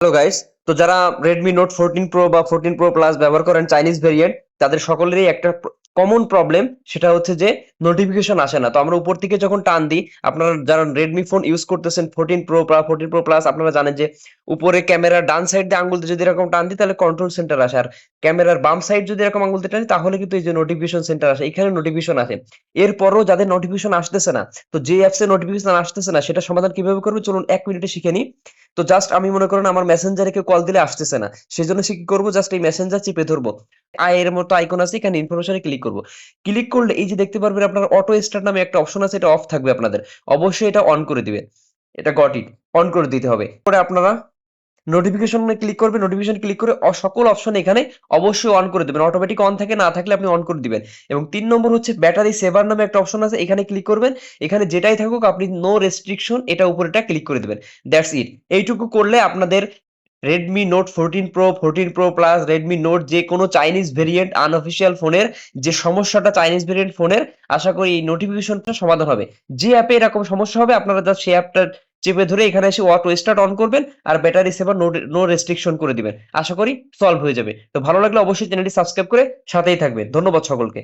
Hello guys তো যারা Redmi Note fourteen pro বা ফোরটিন প্রো প্লাস ব্যবহার করেন চাইনিজ ভেরিয়েন্ট তাদের সকলেরই একটা কমন প্রবলেম সেটা হচ্ছে যে নোটিফিকেশন আসে না। তো আমরা উপর থেকে যখন টান দিই, আপনারা যারা রেডমি ফোন ইউজ করতেছেন ফোরটিন প্রো বা ফোরটিন প্রো প্লাস আপনারা জানেন যে উপরে ক্যামেরার ডান সাইড দিয়ে আঙ্গুল যদি এরকম টান দিই, তাহলে কন্ট্রোল সেন্টার আসে। আর ক্যামেরার বাম সাইড যদি এরকম আঙ্গুল দিয়ে টানি তাহলে কিন্তু এই যে নোটিফিকেশন সেন্টার আসে, এখানে নোটিফিকেশন আসে। এরপরও যাদের নোটিফিকেশন আসতেছে না, তো যে অ্যাপসে নোটিফিকেশন আসতেছে না, সেটা সমাধান কীভাবে করবে? চলুন এক মিনিটে শিখে নিই। তো জাস্ট আমি মনে করেন আমার মেসেঞ্জারে কেউ কল দিলে আসতেছে না। সেজন্য সে কি করব? জাস্ট এই মেসেঞ্জার চিপে ধরবো। আয়ের মতো আইকন আছে, এখানে ইনফরমেশনে ক্লিক করব। ক্লিক করলে এই যে দেখতে পারবেন আপনার অটো স্টার্ট নামে একটা অপশন আছে, এটা অফ থাকবে আপনাদের। অবশ্যই এটা অন করে দিবেন। এটা গট ইট অন করে দিতে হবে। পরে আপনারা নোটিফিকেশনে ক্লিক করবে নোটিফিকেশন ক্লিক করে সকল অপশন এখানে অবশ্যই অন করে দেবেন। অটোমেটিক অন থাকে, না থাকলে আপনি অন করে দিবেন। এবং তিন নম্বর হচ্ছে ব্যাটারি সেভার নামে একটা অপশন আছে, এখানে ক্লিক করবেন। এখানে যেটাই থাকুক, আপনি নো রেস্ট্রিকশন এটা উপরেটা ক্লিক করে দেবেন। দ্যাটস ইট এইটুকু করলে আপনাদের Redmi Note fourteen pro fourteen pro plus Redmi Note যে কোনো চাইনিজ ভেরিয়েন্ট আনঅফিসিয়াল ফোনের যে সমস্যাটা চাইনিজ ভেরিয়েন্ট ফোনের আশা করি এই নোটিফিকেশনটা সমাধান হবে। যে অ্যাপে এরকম সমস্যা হবে, আপনারা জাস্ট সেই অ্যাপটা চেপে ধরে এখানে এসে অটো স্টার্ট অন করবেন আর battery saver no no restriction করে দিবেন। আশা করি সলভ হয়ে যাবে। তো ভালো লাগলে অবশ্যই চ্যানেলটি সাবস্ক্রাইব করে সাথেই থাকবেন। ধন্যবাদ সকলকে।